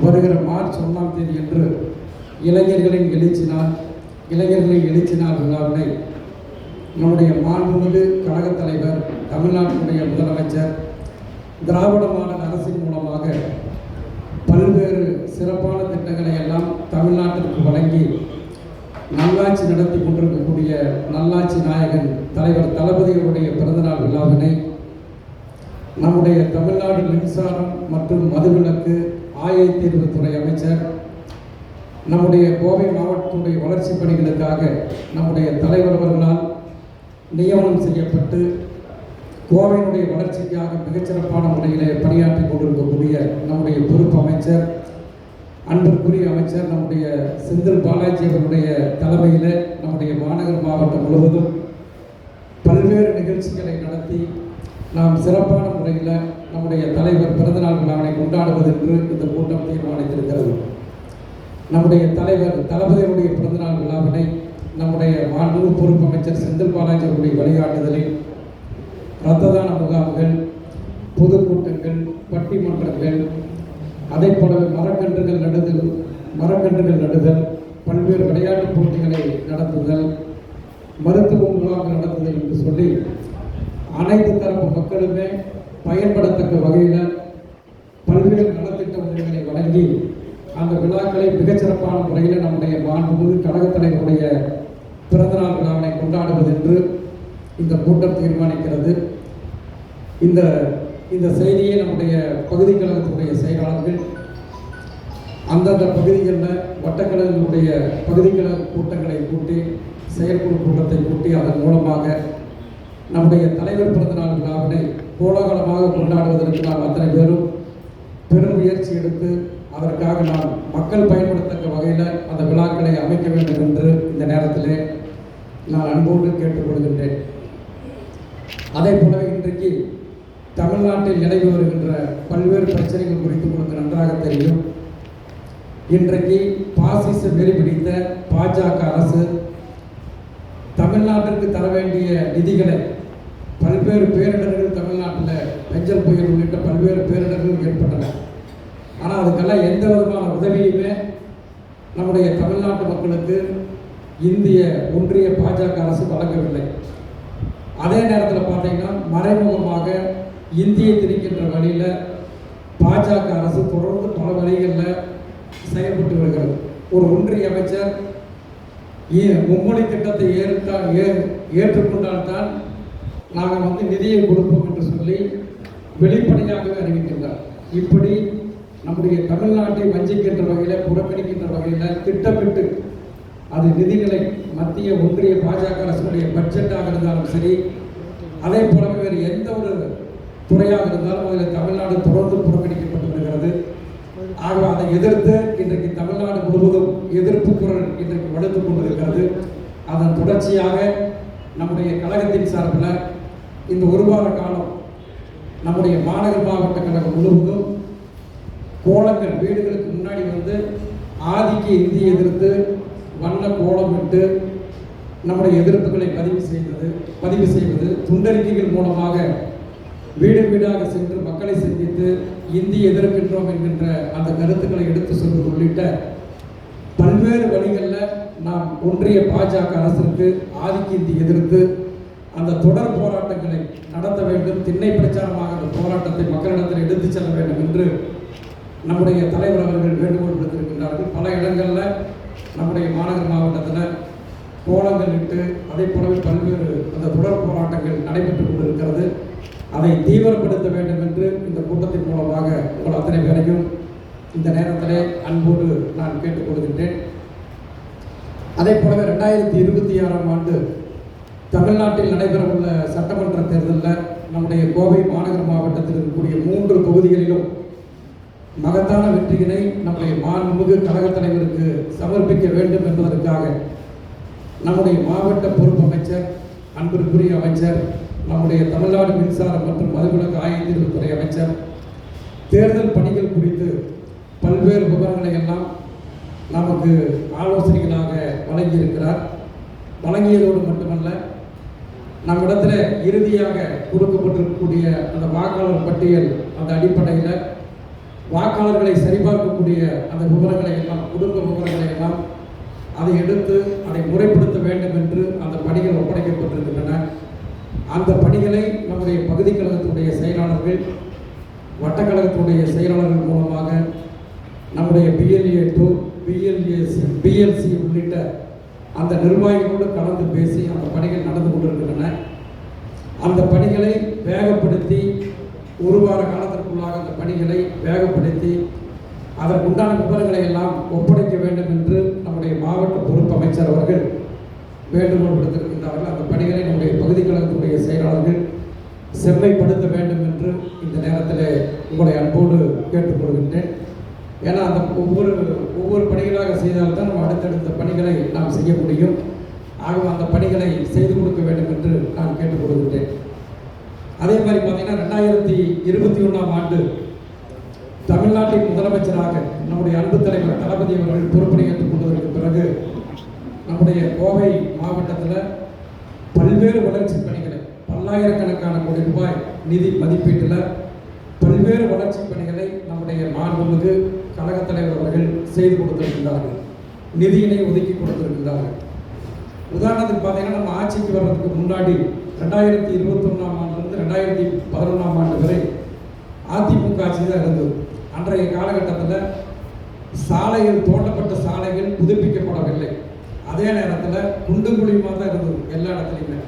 வருகிற மார்ச் ஒன்றாம் தேதி என்று இளைஞர்களின் எழுச்சி நாள் இளைஞர்களின் எழுச்சி நாள் விழாவினை நம்முடைய மாண்புமிகு கழகத் தலைவர் தமிழ்நாட்டினுடைய முதலமைச்சர் திராவிட மாடல் அரசின் மூலமாக பல்வேறு சிறப்பான திட்டங்களை எல்லாம் தமிழ்நாட்டிற்கு வழங்கி நல்லாட்சி நடத்தி கொண்டிருக்கக்கூடிய நல்லாட்சி நாயகன் தலைவர் தளபதிகளுடைய பிறந்தநாள் விழாவினை நம்முடைய தமிழ்நாடு மின்சாரம் மற்றும் மதுவிலக்கு ஆயத்தீர்வுத்துறை அமைச்சர் நம்முடைய கோவை மாவட்டத்துடைய வளர்ச்சி பணிகளுக்காக நம்முடைய தலைவர் அவர்களால் நியமனம் செய்யப்பட்டு கோவையினுடைய வளர்ச்சிக்காக மிகச்சிறப்பான முறையிலே பணியாற்றி கொண்டிருக்கக்கூடிய நம்முடைய பொறுப்பு அமைச்சர் அன்பிற்குரிய அமைச்சர் நம்முடைய செந்தில் பாலாஜி அவருடைய தலைமையில் நம்முடைய மாநகர் மாவட்டம் முழுவதும் பல்வேறு நிகழ்ச்சிகளை நடத்தி நாம் சிறப்பான முறையில் நம்முடைய தலைவர் பிறந்தநாள் விழாவினை கொண்டாடுவது என்று இந்த கூட்டம் தீர்மானித்திருக்கிறது. நம்முடைய தலைவர் தளபதியுடைய பிறந்தநாள் விழாவினை நம்முடைய மாண்பு பொறுப்பு அமைச்சர் செந்தில் பாலாஜி அவருடைய வழிகாட்டுதலில் இரத்த தான முகாம்கள் பொதுக்கூட்டங்கள் பட்டிமன்றங்கள் அதே போலவே மரக்கன்றுகள் நடுதல் மரக்கன்றுகள் நடுதல் பல்வேறு விளையாட்டுப் போட்டிகளை நடத்துதல் மருத்துவ முகாம்கள் நடத்துதல் என்று சொல்லி அனைத்து தரப்பு மக்களுமே பயன்படத்தக்க வகையில் பல்வேறு நலத்திட்ட உதவிகளை வழங்கி அந்த விழாக்களை மிகச்சிறப்பான முறையில் நம்முடைய மாண்புமிகு கழகத் தலைவருடைய பிறந்தநாள் விழாவினை கொண்டாடுவது என்று இந்த கூட்டம் தீர்மானிக்கிறது. இந்த இந்த செய்தியை நம்முடைய பகுதி கழகத்துடைய செயலாளர்கள் அந்தந்த பகுதிகளில் வட்டக்கழகங்களுடைய பகுதி கழக கூட்டங்களை கூட்டி செயற்குழு கூட்டத்தை கூட்டி அதன் மூலமாக நம்முடைய தலைவர் பிறந்தநாள் விழாவினை கோலாகலமாக கொண்டாடுவதற்கு நாம் அத்தனை பேரும் பெரும் முயற்சி எடுத்து அதற்காக நாம் மக்கள் பயன்படுத்தக்க வகையில் அந்த விழாக்களை அமைக்க வேண்டும் என்று இந்த நேரத்திலே நான் அன்போடு கேட்டுக்கொள்கின்றேன். அதே போலவே இன்றைக்கு தமிழ்நாட்டில் நிலவி வருகின்ற பல்வேறு பிரச்சனைகள் குறித்து உங்களுக்கு நன்றாக தெரியும். இன்றைக்கு பாசிச வெறி பிடித்த பாஜக அரசு தமிழ்நாட்டிற்கு தர வேண்டிய நிதிகளை பல்வேறு பேரிடர்கள் தமிழ்நாட்டில் பெஞ்சல் புயல் உள்ளிட்ட பல்வேறு பேரிடர்கள் ஏற்பட்டன. ஆனால் அதுக்கெல்லாம் எந்த விதமான உதவியுமே நம்முடைய தமிழ்நாட்டு மக்களுக்கு இந்திய ஒன்றிய பாஜக அரசு வழங்கவில்லை. அதே நேரத்தில் பார்த்தீங்கன்னா மறைமுகமாக இந்தியை திணிக்கின்ற வழியில் பாஜக அரசு தொடர்ந்து பல வழிகளில் செயல்பட்டு வருகிறது. ஒரு ஒன்றிய அமைச்சர் மும்மொழி திட்டத்தை ஏற்றால் ஏ ஏற்றுக்கொண்டால்தான் நாங்கள் வந்து நிதியை கொடுப்போம் என்று சொல்லி வெளிப்படையாகவே அறிவிக்கின்றார். இப்படி நம்முடைய தமிழ்நாட்டை வஞ்சிக்கின்ற வகையில் புறக்கணிக்கின்ற வகையில் திட்டமிட்டு அது நிதிநிலை மத்திய ஒன்றிய பாஜக அரசுடைய பட்ஜெட்டாக இருந்தாலும் சரி அதே போலவே வேறு எந்த ஒரு துறையாக இருந்தாலும் அதில் தமிழ்நாடு தொடர்ந்து புறக்கணிக்கப்பட்டு வருகிறது. ஆகவே அதை எதிர்த்து இன்றைக்கு தமிழ்நாடு முழுவதும் எதிர்ப்பு குரல் இன்றைக்கு வலுத்துக் கொண்டிருக்கிறது. அதன் தொடர்ச்சியாக நம்முடைய கழகத்தின் சார்பில் இந்த ஒரு வார காலம் நம்முடைய மாநகர் மாவட்ட கழகம் முழுவதும் கோலங்கள் வீடுகளுக்கு முன்னாடி வந்து ஆதிக்க இந்தியை எதிர்த்து வண்ண கோலமிட்டு நம்முடைய எதிர்ப்புகளை பதிவு செய்வது பதிவு செய்வது துண்டறிக்கைகள் மூலமாக வீடு வீடாக சென்று மக்களை சந்தித்து இந்தி எதிர்க்கின்றோம் என்கின்ற அந்த கருத்துக்களை எடுத்து சொல்வது உள்ளிட்ட பல்வேறு வழிகளில் நாம் ஒன்றிய பாஜக அரசிற்கு ஆதிக்க இந்தி எதிர்த்து அந்த தொடர் போராட்டங்களை நடத்த வேண்டும். திண்ணை பிரச்சாரமாக அந்த போராட்டத்தை மக்களிடத்தில் எடுத்துச் செல்ல வேண்டும் என்று நம்முடைய தலைவர் அவர்கள் வேண்டுகோள் விடுத்திருக்கின்றார்கள். பல இடங்களில் நம்முடைய மாநகர் மாவட்டத்தில் கோலங்கள் இட்டு அதே போலவே பல்வேறு அந்த தொடர் போராட்டங்கள் நடைபெற்றுக் கொண்டிருக்கிறது. அதை தீவிரப்படுத்த வேண்டும் என்று இந்த கூட்டத்தின் மூலமாக உங்கள் அத்தனை பேரையும் இந்த நேரத்திலே அன்போடு நான் கேட்டுக்கொள்கின்றேன் அதே போலவே ரெண்டாயிரத்தி இருபத்தி ஆறாம் ஆண்டு தமிழ்நாட்டில் நடைபெறவுள்ள சட்டமன்ற தேர்தலில் நம்முடைய கோவை மாநகர மாவட்டத்தில் இருக்கக்கூடிய மூன்று தொகுதிகளிலும் மகத்தான வெற்றியினை நம்முடைய மாண்புமிகு கழகத் தலைவருக்கு சமர்ப்பிக்க வேண்டும் என்பதற்காக நம்முடைய மாவட்ட பொறுப்பு அமைச்சர் அன்பிற்குரிய அமைச்சர் நம்முடைய தமிழ்நாடு மின்சாரம் மற்றும் மதுவிலக்கு ஆயத்தீர்வுத்துறை அமைச்சர் தேர்தல் பணிகள் குறித்து பல்வேறு விவரங்களை எல்லாம் நமக்கு ஆலோசனைகளாக வழங்கியிருக்கிறார். வழங்கியதோடு மட்டுமல்ல நம்மிடத்தில் இறுதியாக கொடுக்கப்பட்டிருக்கக்கூடிய அந்த வாக்காளர் பட்டியல் அந்த அடிப்படையில் வாக்காளர்களை சரிபார்க்கக்கூடிய அந்த விவரங்களை எல்லாம் குடும்ப விவரங்களை எல்லாம் அதை எடுத்து அதை முறைப்படுத்த வேண்டும் என்று அந்த பணிகள் ஒப்படைக்கப்பட்டிருக்கின்றன. அந்த பணிகளை நம்முடைய பகுதி கழகத்துடைய செயலாளர்கள் வட்டக்கழகத்துடைய செயலாளர்கள் மூலமாக நம்முடைய பிஎல்ஏ டூ பிஎல்ஏசி பிஎல்சி உள்ளிட்ட அந்த நிர்வாகிகளோடு கலந்து பேசி அந்த பணிகள் நடந்து கொண்டிருக்கின்றன. அந்த பணிகளை வேகப்படுத்தி ஒரு வார காலத்திற்குள்ளாக அந்த பணிகளை வேகப்படுத்தி அதற்குண்டான விவரங்களை எல்லாம் ஒப்படைக்க வேண்டும் என்று நம்முடைய மாவட்ட பொறுப்பு அமைச்சர் அவர்கள் வேண்டுகோள் விடுத்திருக்கின்றார்கள் அந்த பணிகளை நம்முடைய பகுதி கழகத்துடைய செயலாளர்கள் செம்மைப்படுத்த வேண்டும் என்று இந்த நேரத்தில் உங்களை அன்போடு கேட்டுக்கொள்கின்றேன். ஏன்னா அந்த ஒவ்வொரு ஒவ்வொரு பணிகளாக செய்தால்தான் நம்ம அடுத்தடுத்த பணிகளை நாம் செய்ய முடியும். ஆகவே அந்த பணிகளை செய்து கொடுக்க வேண்டும் என்று நான் கேட்டுக்கொள்கின்றேன். அதே மாதிரி பார்த்தீங்கன்னா ரெண்டாயிரத்தி இருபத்தி ஒன்றாம் ஆண்டு தமிழ்நாட்டின் முதலமைச்சராக நம்முடைய அன்பு தலைவர் தளபதி அவர்கள் பொறுப்பை ஏற்றுக்கொண்டதற்கு பிறகு நம்முடைய கோவை மாவட்டத்தில் பல்வேறு வளர்ச்சி பணிகளை பல்லாயிரக்கணக்கான கோடி ரூபாய் நிதி மதிப்பீட்டில் பல்வேறு வளர்ச்சி பணிகளை நம்முடைய மாண்புமிகு கழகத் தலைவர் அவர்கள் செய்து கொடுத்திருக்கின்றார்கள். நிதியினை ஒதுக்கி கொடுத்திருக்கின்றார்கள். உதாரணத்துக்கு பார்த்தீங்கன்னா நம்ம ஆட்சிக்கு வர்றதுக்கு முன்னாடி ரெண்டாயிரத்தி இருபத்தொன்னாம் ஆண்டுலேருந்து ரெண்டாயிரத்தி பதினொன்றாம் ஆண்டு வரை அதிமுக ஆட்சி தான் இருந்தது. அன்றைய காலகட்டத்தில் சாலைகள் தோண்டப்பட்ட சாலைகள் புதுப்பிக்கப்படவில்லை. அதே நேரத்தில் குண்டு குழியுமாக தான் இருந்தது எல்லா இடத்துலையுமே.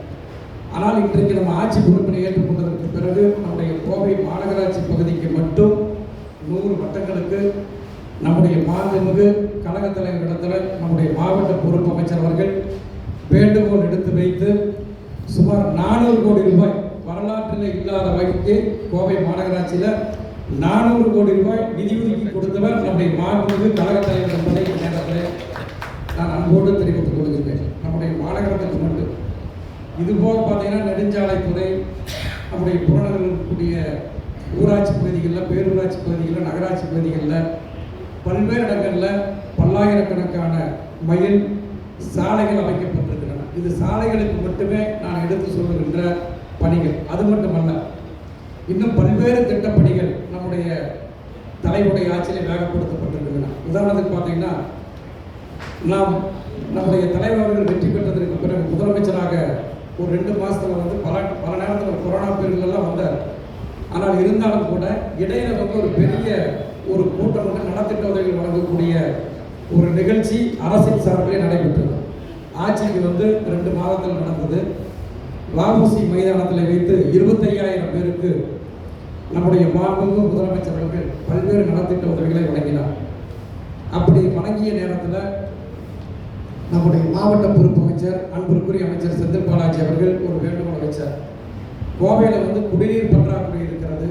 ஆனால் இன்றைக்கு நம்ம ஆட்சி பொறுப்பினை ஏற்றுக்கொண்டதற்கு பிறகு நம்முடைய கோவை மாநகராட்சி பகுதிக்கு மட்டும் நூறு வட்டங்களுக்கு நம்முடைய மாண்புமிகு கழகத் தலைவரிடத்தில் நம்முடைய மாவட்ட பொறுப்பு அமைச்சர் அவர்கள் வேண்டுகோள் எடுத்து வைத்து சுமார் நானூறு கோடி ரூபாய் வரலாற்றில் இல்லாத வகைக்கு கோவை மாநகராட்சியில் நானூறு கோடி ரூபாய் நிதி ஒதுக்கி கொடுத்தவர் நம்முடைய மாண்புமிகு கழகத் தலைவர் என்பதை நேரத்தில் நான் அன்போடு தெரிவித்துக் கொள்கின்றேன். நம்முடைய மாநகரத்துக்கு மட்டும் இதுபோல் பார்த்தீங்கன்னா நெடுஞ்சாலைத்துறை நம்முடைய புறநகரில் இருக்கக்கூடிய ஊராட்சி பகுதிகளில் பேரூராட்சி பகுதிகளில் நகராட்சி பகுதிகளில் பல்வேறு இடங்களில் பல்லாயிரக்கணக்கான மயில் சாலைகள் அமைக்கப்பட்டிருக்கின்றன. இது சாலைகளுக்கு மட்டுமே நான் எடுத்து சொல்லுகின்ற பணிகள். அது மட்டுமல்ல இன்னும் பல்வேறு திட்டப்பணிகள் நம்முடைய தலைவருடைய ஆட்சியில் வேகப்படுத்தப்பட்டிருக்கின்றன. உதாரணத்துக்கு பார்த்தீங்கன்னா நாம் நம்முடைய தலைவர்கள் வெற்றி பெற்றதற்கு பிறகு முதலமைச்சராக ஒரு ரெண்டு மாதத்தில் வந்து பல பல நேரத்தில் கொரோனா பேருந்துலாம் வந்தார். ஆனால் இருந்தாலும் கூட இடையில வந்து ஒரு பெரிய ஒரு கூட்டம் வந்து நலத்திட்ட உதவிகள் வழங்கக்கூடிய ஒரு நிகழ்ச்சி அரசின் சார்பிலே நடைபெற்றது. ஆட்சிக்கு வந்து ரெண்டு மாதத்தில் நடந்தது. வாபுசி மைதானத்தில் வைத்து இருபத்தையாயிரம் பேருக்கு நம்முடைய மாண்புமிகு முதலமைச்சர் அவர்கள் பல்வேறு நலத்திட்ட உதவிகளை வழங்கினார். அப்படி வழங்கிய நேரத்தில் நம்முடைய மாவட்ட பொறுப்பு அமைச்சர் அன்பிற்குரிய அமைச்சர் செந்தில் பாலாஜி அவர்கள் ஒரு வேண்டுகோள் அமைச்சர் கோவையில் வந்து குடிநீர் பற்றாக்குறை இருக்கிறது.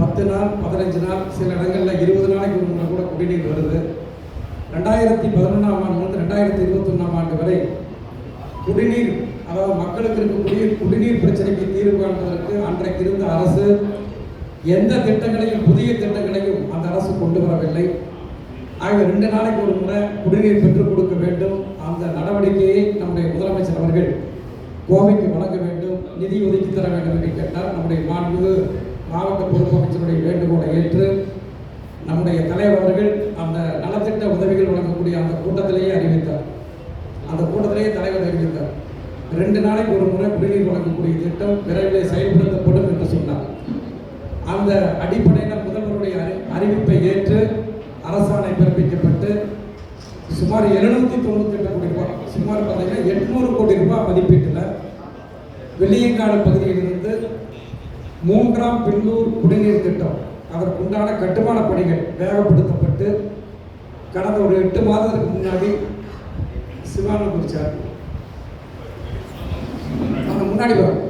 பத்து நாள் பதினஞ்சு நாள் சில இடங்களில் இருபது நாளைக்கு ஒரு முறை கூட குடிநீர் வருது. ரெண்டாயிரத்தி பதினொன்றாம் ஆண்டு ரெண்டாயிரத்தி இருபத்தொன்னாம் ஆண்டு வரை குடிநீர் அதாவது மக்களுக்கு இருக்கக்கூடிய குடிநீர் பிரச்சனைக்கு தீர்வு காண்பதற்கு அன்றைக்கு இருந்த அரசு எந்த திட்டங்களையும் புதிய திட்டங்களையும் அந்த அரசு கொண்டு வரவில்லை. ஆக ரெண்டு நாளைக்கு ஒரு முறை குடிநீர் பெற்றுக் கொடுக்க வேண்டும். அந்த நடவடிக்கையை நம்முடைய முதலமைச்சர் அவர்கள் கோவைக்கு வழங்க வேண்டும் நிதி ஒதுக்கி தர வேண்டும் என்று கேட்டார். நம்முடைய மாண்பு மாவட்ட பொறுப்பு அமைச்சருடைய வேண்டுகோளை ஏற்று நம்முடைய தலைவர் அவர்கள் அந்த நலத்திட்ட உதவிகள் வழங்கக்கூடிய அந்த கூட்டத்திலேயே அறிவித்தார். அந்த கூட்டத்திலேயே தலைவர் அறிவித்தார். ரெண்டு நாளைக்கு ஒரு முறை குடிநீர் வழங்கக்கூடிய திட்டம் விரைவில் செயல்படுத்தப்படும் என்று சொன்னார். அந்த அடிப்படையில் முதல்வருடைய அறி- அறிவிப்பை ஏற்று அரசாணை பிறப்பிக்கப்பட்டு சுமார் எழுநூத்தி தொண்ணூத்தி எட்டு கோடி ரூபாய் சுமார் பார்த்தீங்கன்னா எட்நூறு கோடி ரூபாய் மதிப்பீட்டில் வெள்ளியங்காடு பகுதியிலிருந்து மூன்றாம் பில்லூர் குடிநீர் திட்டம். அதற்குண்டான கட்டுமான பணிகள் வேகப்படுத்தப்பட்டு கடந்த ஒரு எட்டு மாதத்துக்கு முன்னாடி சிவானு குறிச்சார் அந்த முன்னாடி வரும்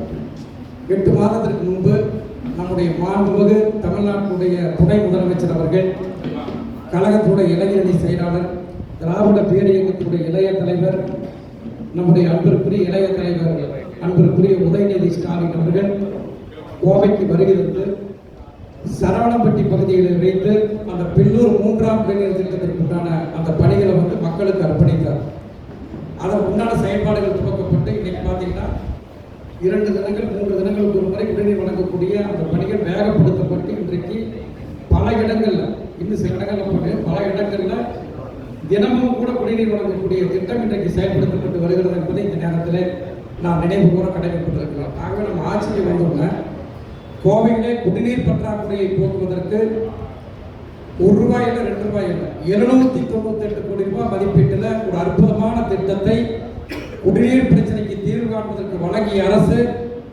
எட்டு மாதத்திற்கு முன்பு நம்முடைய மாண்புமிகு தமிழ்நாட்டுடைய துணை முதலமைச்சர் அவர்கள் கழகத்துடைய இளைஞரணி செயலாளர் திராவிட பேரியக்கத்துடைய இளைய தலைவர் நம்முடைய அன்பிற்குரிய இளைய தலைவர் அன்பிற்குரிய உதயநிதி ஸ்டாலின் அவர்கள் கோவைக்கு வருகிறது சரவணம்பட்டி பகுதியில் வைத்து அந்த பெண்ணூர் மூன்றாம் குடிநீர் திட்டத்திற்குண்டான அந்த பணிகளை வந்து மக்களுக்கு அர்ப்பணித்தார். அதன் உண்டான செயல்பாடுகள் துவக்கப்பட்டு இன்னைக்கு பார்த்தீங்கன்னா இரண்டு தினங்கள் மூன்று தினங்களுக்கு ஒரு முறை குடிநீர் வழங்கக்கூடிய அந்த பணிகள் வேகப்படுத்தப்பட்டு இன்றைக்கு பல இடங்கள்ல இன்னும் சில இடங்கள்ல போட்டு பல இடங்கள்ல தினமும் கூட குடிநீர் வழங்கக்கூடிய திட்டம் இன்றைக்கு செயல்படுத்தப்பட்டு வருகிறது என்பதை இந்த நேரத்தில் நான் நினைவு கூற கடமைப்பட்டிருக்கிறோம் ஆகவே நம்ம ஆட்சிக்கு வந்தோம்னா கோவையிலே குடிநீர் பற்றாக்குறையை போக்குவதற்கு ஒரு ரூபாய் இல்லை ரெண்டு ரூபாய் இல்லை எழுநூத்தி தொண்ணூத்தி எட்டு கோடி ரூபாய் மதிப்பீட்டில் ஒரு அற்புதமான திட்டத்தை குடிநீர் பிரச்சனைக்கு தீர்வு காண்பதற்கு வழங்கிய அரசு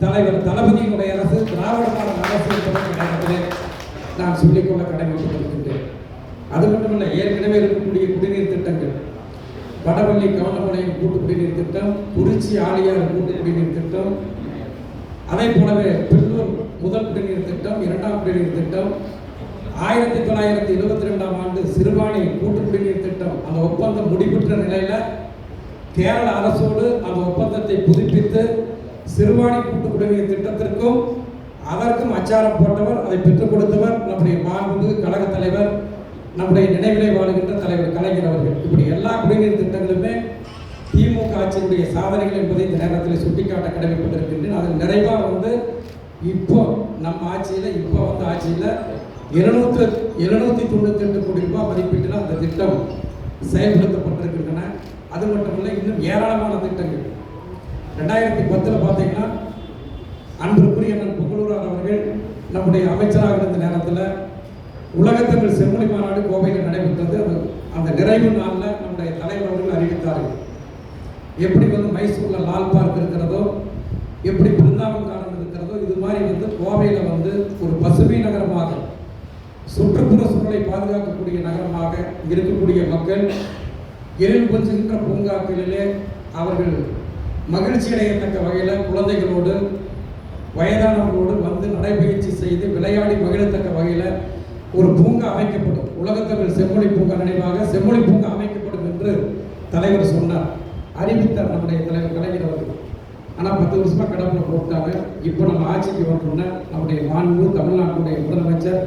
தலைவர் தளபதியினுடைய அரசு திராவிட மாடல் அரசு என்பதை நான் சொல்லிக்கொள்ள கடமைப்பட்டிருக்கின்றேன். அது மட்டுமல்ல ஏற்கனவே இருக்கக்கூடிய குடிநீர் திட்டங்கள். வடவள்ளி கவனமுனையம் கூட்டு குடிநீர் திட்டம் குறிச்சி ஆலியார் கூட்டு குடிநீர் திட்டம் அதே போலவே பில்லூர் முதல் குடிநீர் திட்டம் இரண்டாம் குடிநீர் திட்டம். ஆயிரத்தி தொள்ளாயிரத்தி இருபத்தி ரெண்டாம் ஆண்டு சிறுவாணி கூட்டு குடிநீர் திட்டம். அந்த ஒப்பந்தம் முடிவுற்ற நிலையில் கேரள அரசோடு அந்த ஒப்பந்தத்தை புதுப்பித்து சிறுவாணி கூட்டு குடிநீர் திட்டத்திற்கும் அதற்கும் அச்சாரம் போட்டவர் அதை பெற்றுக் கொடுத்தவர் நம்முடைய மாண்பு கழக தலைவர் நம்முடைய நினைவிலை வாழுகின்ற தலைவர் கலைஞர் அவர்கள். இப்படி எல்லா குடிநீர் திட்டங்களுமே திமுக ஆட்சியினுடைய சாதனைகள் என்பதை இந்த நேரத்தில் சுட்டிக்காட்ட கடமைப்பட்டிருக்கின்றேன். அதில் நிறைவாக வந்து இப்போ நம்ம ஆட்சியில் இப்போ வந்து ஆட்சியில் இருநூத்தி எழுநூற்றி தொண்ணூற்றி ரெண்டு கோடி ரூபாய் மதிப்பீட்டில் அந்த திட்டம் செயல்படுத்தப்பட்டிருக்கின்றன. அது மட்டுமல்ல இன்னும் ஏராளமான திட்டங்கள். ரெண்டாயிரத்தி பத்தில் பார்த்தீங்கன்னா அன்புக்குரிய அண்ணன் புகழூரார் அவர்கள் நம்முடைய அமைச்சராக இருந்த நேரத்தில் உலகத்தமிழ் செம்மொழி மாநாடு கோவையில் நடைபெற்றது. அது அந்த நிறைவு நாளில் நம்முடைய தலைவர் அவர்கள் அறிவித்தார்கள். எப்படி வந்து மைசூரில் லால் பார்க் இருக்கிறதோ எப்படி பிருந்தாவன் காலம் இருக்கிறதோ இது மாதிரி வந்து கோவையில் வந்து ஒரு பசுமை நகரமாக சுற்றுப்புற சூழலை பாதுகாக்கக்கூடிய நகரமாக இருக்கக்கூடிய மக்கள் எழில் கொஞ்சுகின்ற பூங்காக்களிலே அவர்கள் மகிழ்ச்சி அடையத்தக்க வகையில் குழந்தைகளோடு வயதானவர்களோடு வந்து நடைபயிற்சி செய்து விளையாடி மகிழத்தக்க வகையில் ஒரு பூங்கா அமைக்கப்படும். உலகத்தமிழ் செம்மொழி பூங்கா நினைவாக செம்மொழி பூங்கா அமைக்கப்படும் என்று தலைவர் சொன்னார். அறிவித்தார் நம்முடைய தலைவர் கலைஞர் அவர்கள். ஆனால் பத்து வருஷமாக கடவுளை போட்டாங்க இப்போ நம்ம ஆட்சிக்கு வரணும்னா நம்முடைய மாண்பு தமிழ்நாட்டுடைய முதலமைச்சர்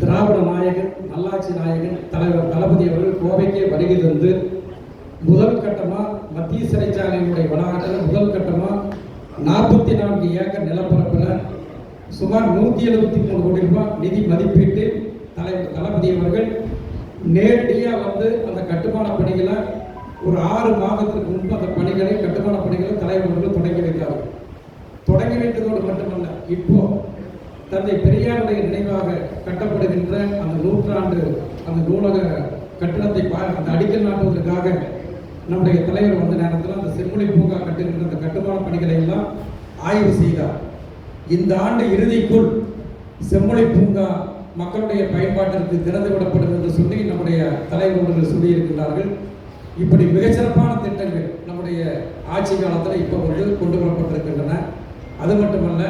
திராவிட நாயகன் நல்லாட்சி நாயகன் தலைவர் தளபதி அவர்கள் கோவைக்கே வருகை தந்து முதல் கட்டமாக மத்திய சிறைச்சாலையினுடைய வளாகத்தில் முதல் கட்டமாக நாற்பத்தி நான்கு ஏக்கர் நிலப்பரப்பில் சுமார் நூற்றி எழுபத்தி மூணு கோடி ரூபாய் நிதி மதிப்பீட்டு தலைவர் தளபதி அவர்கள் நேரடியாக வந்து அந்த கட்டுமான பணிகளை ஒரு ஆறு மாதத்திற்கு முன்பு அந்த பணிகளை கட்டுமான பணிகளை தலைவர் தொடங்கி வைத்தார்கள். தொடங்கி வைத்ததோடு மட்டுமல்ல இப்போ தந்தை பெரியாருடைய நினைவாக கட்டப்படுகின்ற அந்த நூற்றாண்டு அந்த நூலக கட்டிடத்தை அந்த அடிக்கல் நாட்டுவதற்காக நம்முடைய தலைவர் வந்த நேரத்தில் அந்த செம்மொழி பூங்கா கட்டுகின்ற அந்த கட்டுமான பணிகளை எல்லாம் ஆய்வு செய்தார். இந்த ஆண்டு இறுதிக்குள் செம்மொழி பூங்கா மக்களுடைய பயன்பாட்டிற்கு திறந்து விடப்படும் என்று சொல்லி நம்முடைய தலைவர் சொல்லியிருக்கிறார்கள் இப்படி மிகச்சிறப்பான திட்டங்கள் நம்முடைய ஆட்சி காலத்தில் இப்போ வந்து கொண்டு வரப்பட்டிருக்கின்றன. அது மட்டுமல்ல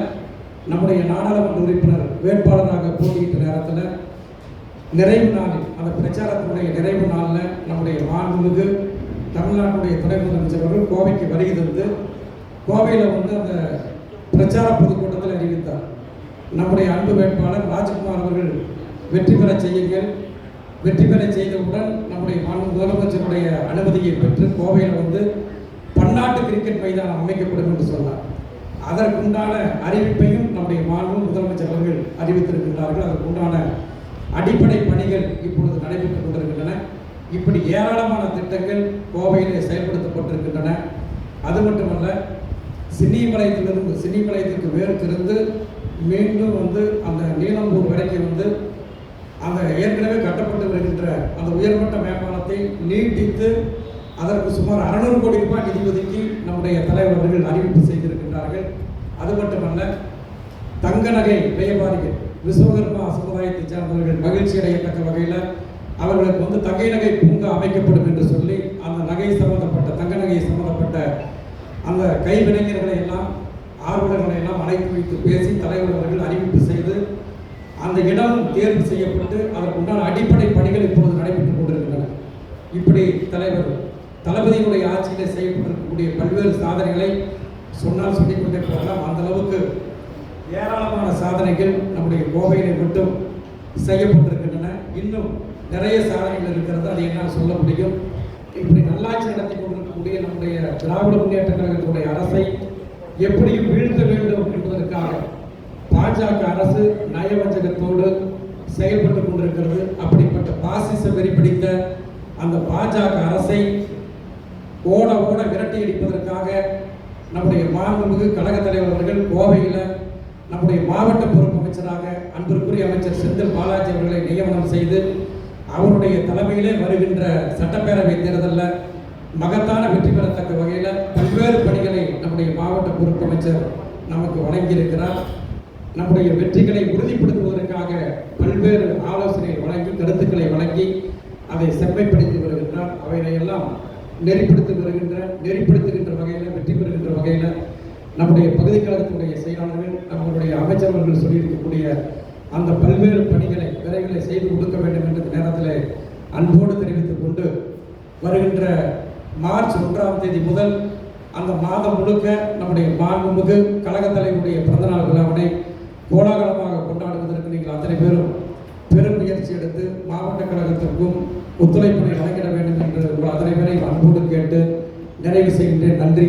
நம்முடைய நாடாளுமன்ற உறுப்பினர் வேட்பாளராக போட்டியிட்ட நேரத்தில் நிறைவு நாளில் அந்த பிரச்சாரத்தினுடைய நிறைவு நாளில் நம்முடைய மாண்புமிகு தமிழ்நாட்டுடைய துணை முதலமைச்சர் அவர்கள் கோவைக்கு வருகை தந்து கோவையில் வந்து அந்த பிரச்சார பொதுக்கூட்டத்தில் அறிவித்தார். நம்முடைய அன்பு வேட்பாளர் ராஜ்குமார் அவர்கள் வெற்றி பெற செய்யுங்கள். வெற்றி பெற செய்தவுடன் நம்முடைய மாநில முதலமைச்சருடைய அனுமதியை பெற்று கோவையில் வந்து பன்னாட்டு கிரிக்கெட் மைதானம் அமைக்கப்படும் என்று சொன்னார். அதற்குண்டான அறிவிப்பையும் நம்முடைய மாநில முதலமைச்சர் அவர்கள் அறிவித்திருக்கின்றார்கள். அதற்குண்டான அடிப்படை பணிகள் இப்பொழுது நடைபெற்றுக் கொண்டிருக்கின்றன. இப்படி ஏராளமான திட்டங்கள் கோவையிலே செயல்படுத்தப்பட்டிருக்கின்றன. அது மட்டுமல்ல சின்னிமலையத்திலிருந்து சின்னிமலையத்திற்கு வேறுத்திருந்து மீண்டும் வந்து அந்த நீலம்பூர் வரைக்கும் வந்து அந்த ஏற்கனவே கட்டப்பட்டு வருகின்ற அந்த உயர்மட்ட மேம்பாலத்தை நீட்டித்து அதற்கு சுமார் அறுநூறு கோடி ரூபாய் நிதி ஒதுக்கி நம்முடைய தலைவர் அறிவிப்பு செய்திருக்கின்றார்கள். அது மட்டுமல்ல தங்க நகை வியாபாரிகள் விஸ்வகர்மா சமுதாயத்தைச் சேர்ந்தவர்கள் மகிழ்ச்சி அடையத்தக்க வகையில் அவர்களுக்கு வந்து தங்கை நகை பூங்கா அமைக்கப்படும் என்று சொல்லி அந்த நகை சம்பந்தப்பட்ட தங்க நகை சம்பந்தப்பட்ட அந்த கைவினைஞர்களை எல்லாம் ஆர்வலர்களை எல்லாம் அழைத்து வைத்து பேசி தலைவர் அறிவிப்பு செய்து அந்த இடம் தேர்வு செய்யப்பட்டு அதற்குண்டான அடிப்படை பணிகள் இப்பொழுது நடைபெற்றுக் கொண்டிருக்கின்றன. இப்படி தலைவர் தளபதியினுடைய ஆட்சியிலே செய்யப்பட்டிருக்கக்கூடிய பல்வேறு சாதனைகளை சொன்னால் சொல்லிக்கொண்டே போகலாம் அந்த அளவுக்கு ஏராளமான சாதனைகள் நம்முடைய கோவையிலே மட்டும் செய்யப்பட்டிருக்கின்றன. இன்னும் நிறைய சாதனைகள் இருக்கிறது. அதை என்னால் சொல்ல முடியும். இப்படி நல்லாட்சி நடத்தி கொண்டிருக்கக்கூடிய நம்முடைய திராவிட முன்னேற்ற கழகத்தினுடைய அரசை எப்படியும் வீழ்த்த வேண்டும் என்பதற்காக பாஜக அரசு நயவஞ்சகத்தோடு செயல்பட்டு கொண்டிருக்கிறது. அப்படிப்பட்ட பாசிச வெறி பிடித்த அந்த பாஜக அரசை ஓட ஓட விரட்டி அடிப்பதற்காக நம்முடைய மாண்புமிகு கழக தலைவர் அவர்கள் கோவையில் நம்முடைய மாவட்ட பொறுப்பு அமைச்சராக அன்பிற்குரிய அமைச்சர் செந்தில் பாலாஜி அவர்களை நியமனம் செய்து அவருடைய தலைமையிலே வருகின்ற சட்டப்பேரவை தேர்தலில் மகத்தான வெற்றி பெறத்தக்க வகையில் பல்வேறு பணிகளை நம்முடைய மாவட்ட பொறுப்பு அமைச்சர் நமக்கு வழங்கியிருக்கிறார். நம்முடைய வெற்றிகளை உறுதிப்படுத்துவதற்காக பல்வேறு ஆலோசனை வழங்கி கருத்துக்களை வழங்கி அதை செம்மைப்படுத்தி வருகின்றார். அவைகளை எல்லாம் நெறிப்படுத்தி வருகின்ற நெறிப்படுத்துகின்ற வகையில் வெற்றி பெறுகின்ற வகையில் நம்முடைய பகுதி கழகத்தினுடைய செயலாளர்கள் நம்மளுடைய அமைச்சர்கள் சொல்லியிருக்கக்கூடிய அந்த பல்வேறு பணிகளை விரைவில் செய்து கொடுக்க வேண்டும் என்ற நேரத்தில் அன்போடு தெரிவித்துக் கொண்டு வருகின்ற மார்ச் ஒன்றாம் தேதி முதல் அந்த மாதம் முழுக்க நம்முடைய மாண்புமிகு கழகத் தலைவருடைய பிறந்தநாள் விழாவினை கோலாகலமாக கொண்டாடுவதற்கு நீங்கள் அத்தனை பேரும் பெரும் முயற்சி எடுத்து மாவட்ட கழகத்திற்கும் ஒத்துழைப்பினை வழங்கிட வேண்டும் என்று உங்கள் அத்தனை பேரை அன்போடு கேட்டு நிறைவு செய்கின்றேன். நன்றி